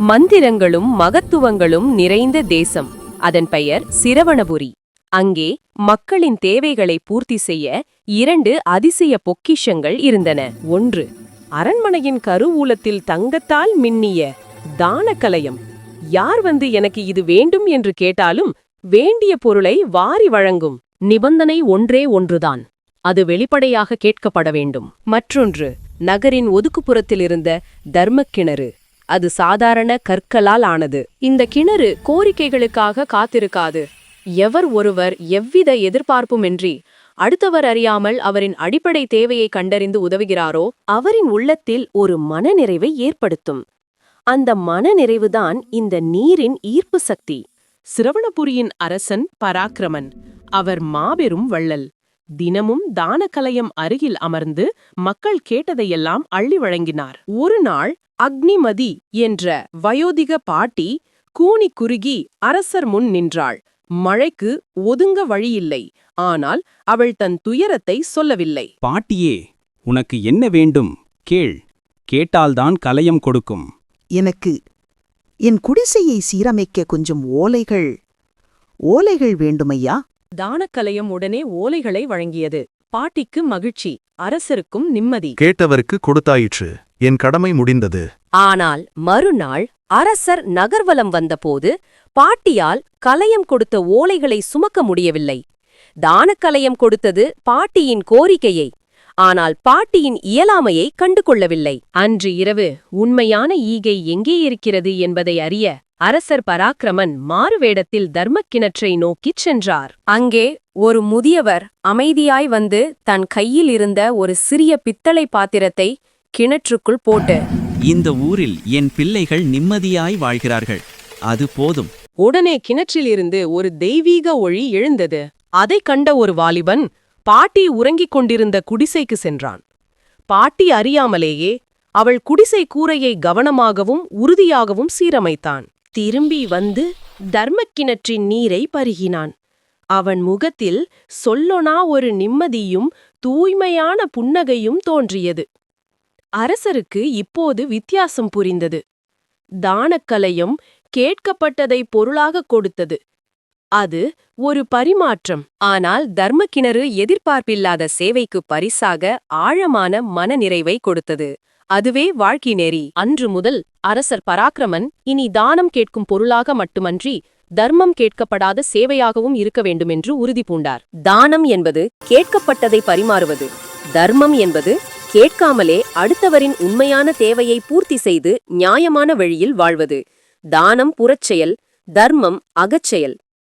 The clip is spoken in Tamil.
மந்திரங்களும் மகத்துவங்களும் நிறைந்த தேசம். அதன் பெயர் சிரவணபுரி. அங்கே மக்களின் தேவைகளை பூர்த்தி செய்ய இரண்டு அதிசய பொக்கிஷங்கள் இருந்தன. ஒன்று அரண்மனையின் கருவூலத்தில் தங்கத்தால் மின்னிய தானக்கலயம். யார் வந்து எனக்கு இது வேண்டும் என்று கேட்டாலும் வேண்டிய பொருளை வாரி வழங்கும் நிபந்தனை ஒன்றே ஒன்றுதான். அது வெளிப்படையாக கேட்கப்பட வேண்டும். மற்றொன்று நகரின் ஒதுக்குப்புறத்தில் இருந்த தர்மக்கிணறு. அது சாதாரண கற்களால் ஆனது. இந்த கிணறு கோரிக்கைகளுக்காக காத்திருக்காது. எவர் ஒருவர் எவ்வித எதிர்பார்ப்புமின்றி அடுத்தவர் அறியாமல் அவரின் அடிப்படை தேவையை கண்டறிந்து உதவுகிறாரோ அவரின் உள்ளத்தில் ஒரு மனநிறைவை ஏற்படுத்தும். அந்த மனநிறைவுதான் இந்த நீரின் ஈர்ப்பு சக்தி. சிரவணபுரியின் அரசன் பராக்கிரமன். அவர் மாபெரும் வள்ளல். தினமும் தானக்கலயம் அருகில் அமர்ந்து மக்கள் கேட்டதையெல்லாம் அள்ளி வழங்கினார். ஒரு நாள் அக்னிமதி என்ற வயோதிக பாட்டி கூனி குறுகி அரசர் முன் நின்றாள். மழைக்கு ஒதுங்க வழியில்லை. ஆனால் அவள் தன் துயரத்தை சொல்லவில்லை. பாட்டியே உனக்கு என்ன வேண்டும்? கேள். கேட்டால்தான் கலயம் கொடுக்கும். எனக்கு என் குடிசையை சீரமைக்க கொஞ்சம் ஓலைகள் ஓலைகள் வேண்டுமையா? தானக்கலயம் உடனே ஓலைகளை வழங்கியது. பாட்டிக்கு மகிழ்ச்சி அரசருக்கும் நிம்மதி. கேட்டவருக்கு கொடுத்தாயிற்று என் கடமை முடிந்தது. ஆனால் மறுநாள் அரசர் நகர்வலம் வந்தபோது பாட்டியால் கலயம் கொடுத்த ஓலைகளை சுமக்க முடியவில்லை. தானக்கலயம் கொடுத்தது பாட்டியின் கோரிக்கையை. ஆனால் பாட்டியின் இயலாமையை கண்டு கொள்ளவில்லை அன்று இரவு உண்மையான ஈகை எங்கே இருக்கிறது என்பதை அறிய அரசர் பராக்கிரமன் மாறுவேடத்தில் தர்மக் கிணற்றை நோக்கிச் சென்றார். அங்கே ஒரு முதியவர் அமைதியாய் வந்து தன் கையில் இருந்த ஒரு சிறிய பித்தளை பாத்திரத்தை கிணற்றுக்குள் போட்டு இந்த ஊரில் என் பிள்ளைகள் நிம்மதியாய் வாழ்கிறார்கள். அது போதும். உடனே கிணற்றிலிருந்து ஒரு தெய்வீக ஒளி எழுந்தது. அதைக் கண்ட ஒரு வாலிபன் பாட்டி உறங்கிக் கொண்டிருந்த குடிசைக்கு சென்றான். பாட்டி அறியாமலேயே அவள் குடிசை கூரையை கவனமாகவும் உறுதியாகவும் சீரமைத்தான். திரும்பி வந்து தர்மக்கிணற்றின் நீரை பருகினான். அவன் முகத்தில் சொல்லொனா ஒரு நிம்மதியும் தூய்மையான புன்னகையும் தோன்றியது. அரசருக்கு இப்போது வித்தியாசம் புரிந்தது. தானக்கலையும் கேட்கப்பட்டதை பொருளாகக் கொடுத்தது. அது ஒரு பரிமாற்றம். ஆனால் தர்மக்கிணறு எதிர்பார்ப்பில்லாத சேவைக்கு பரிசாக ஆழமான மனநிறைவை கொடுத்தது. அதுவே வாழ்க்கை நெறி. அன்று முதல் அரசர் பராக்கிரமன் இனி தானம் கேட்கும் பொருளாக மட்டுமன்றி தர்மம் கேட்கப்படாத சேவையாகவும் இருக்க வேண்டுமென்று உறுதி பூண்டார். தானம் என்பது கேட்கப்பட்டதை பரிமாறுவது. தர்மம் என்பது கேட்காமலே அடுத்தவரின் உண்மையான தேவையை பூர்த்தி செய்து நியாயமான வழியில் வாழ்வது. தானம் புறச்செயல் தர்மம் அகச்செயல்.